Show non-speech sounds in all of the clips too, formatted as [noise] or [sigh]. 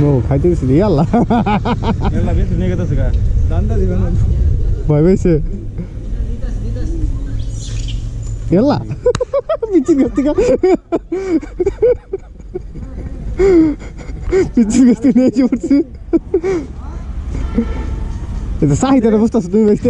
ও খাইতেছি রে আল্লাহ আল্লাহ বেশ নিয়ে গেছে গা দান্দা দিবেন ভয় পেয়েছে এল্লা পিচির গাছ থেকে পিচির গাছ থেকে নিয়ে এসে পড়ছি এটা সাহিত্যটা বুঝতেছো তুমি বেশি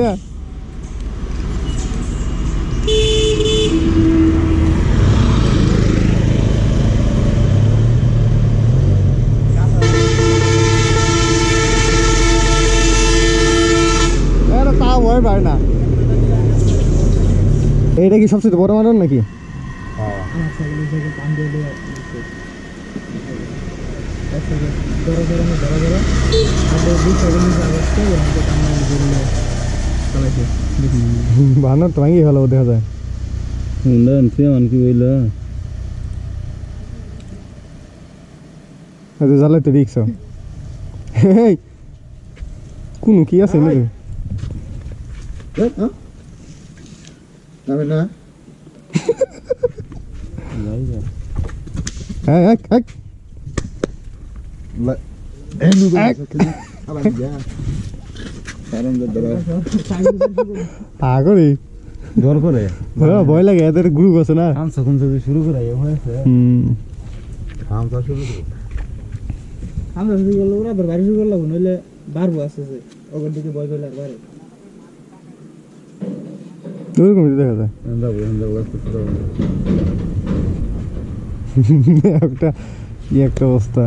তাও না। এইটা কি সবচেয়ে বড় মারণ নাকি? বানর তো ভাঙিয়ে ভালো দেখা যায়। উন্নয়ন সেমন কি হইল এটা জ্বালাই তো রিক্স হেই কোনো কি আছে নাকি যাবে না হ্যাঁ এক এক এই নুগো এক। আবার যা কারণ ধরো আগরি জোর করে ভয় লাগে এদের গ্রুপ আছে না সকুন থেকে শুরু করে হয়েছে হুম তো শুরু করো আমরা শুরু করলে ওরা আবার বাড়ি শুরু করলাম নইলে বাড়বো আস্তে আস্তে ওখান বয় করলে আর বাড়ে ওরকম দেখা যায়। [laughs] একটা কি একটা অবস্থা।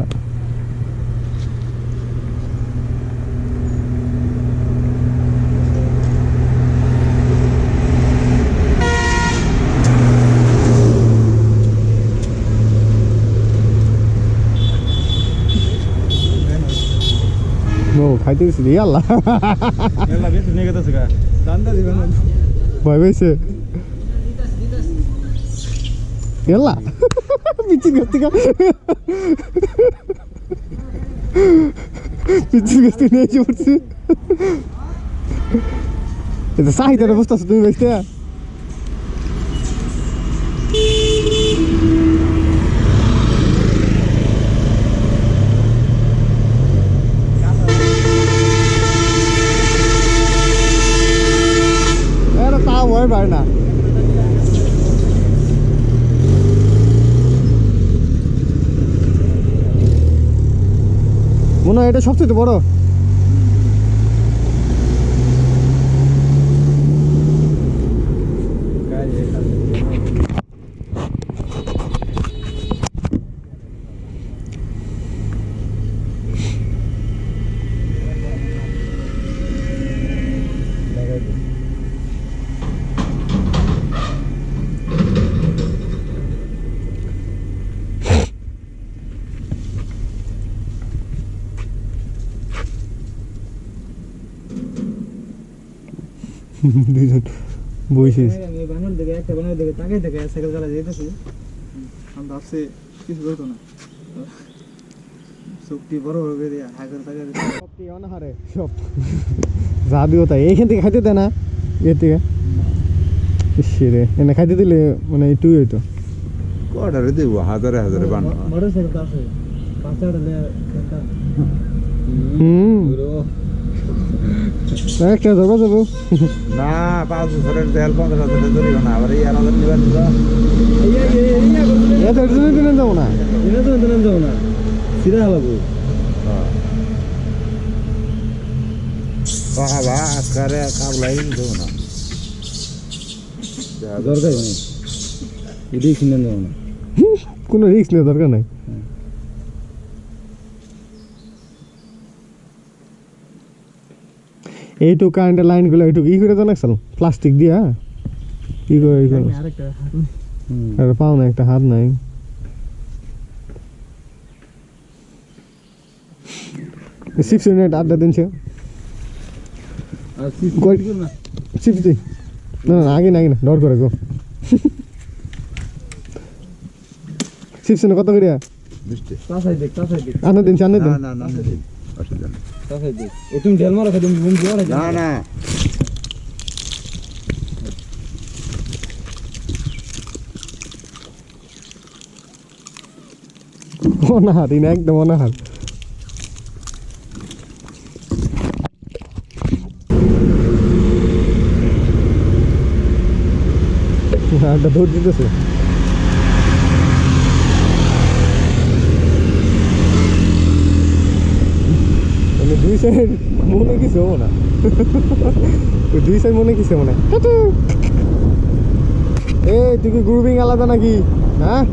ও খাইতে দিছিলি আল্লাহ বেশি নিয়ে গেছে গা। দান্দা দিবেন ভয় পেয়েছে গেলা পিচির গাছ থেকে পিচির গাছ থেকে নিয়ে এসে পড়ছে এটা সাহিদারে বসতে তুমি বেসতে এটা পারে না। মনে হয় এটা সবচেয়ে বড়। [laughs] দুজন বইছিস বানর দিকে একটা বানর দিকে তাকাই দেখে সাইকেল চালা যেতেছি আমি ভাবছি কিছু না। চোখটি বড় বড় করে দিয়ে হাগর তাকাই সবটি অনাহারে সব। যা দিও তাই। এইখান থেকে খাইতে দেয় না এর থেকে। এনে খাইতে দিলে মানে একটুই হইতো। কটারে দেবো? হাজারে হাজারে বান মোটর সাইকেল আছে। পাঁচটা হলে হুম। একটা ধরবা যাব না পাঁচ বছরের তেল পঞ্চাশ হাজারে ধরিব না আবার এই আলাদা নিবার নিব এত একজনের দিনে যাব না? দিনে তো দিনে যাও না। সিধা হলাবো বাবা আজকারে কাবলাই দেবো না। দরকার নেই। এটাই কিনে যাও না। কোনো রিস্ক নেই দরকার নাই। এইটুকু কারেন্টের লাইনগুলো এইটুকু ই করে জানাচ্ছিল প্লাস্টিক দিয়া? ই করে ই করে আর পাও না একটা হাত নাই। সিক্স মিনিট আড্ডা দিনছে। আর সিসি না? না না আগে না আগে না ডর করে গো। চিপস কত করিয়া আনা দিন। আনা দিন। পাশে জানি তুমি ঢেল মারো তুমি বুম না না। একদম অনাহার। একটা দৌড় দিতেছে। [laughs] মানে সাইড মনে কিছু হব না দুই সাইড মনে? কিছু হব না এই, তুই কি গ্রুপিং আলাদা নাকি? হ্যাঁ?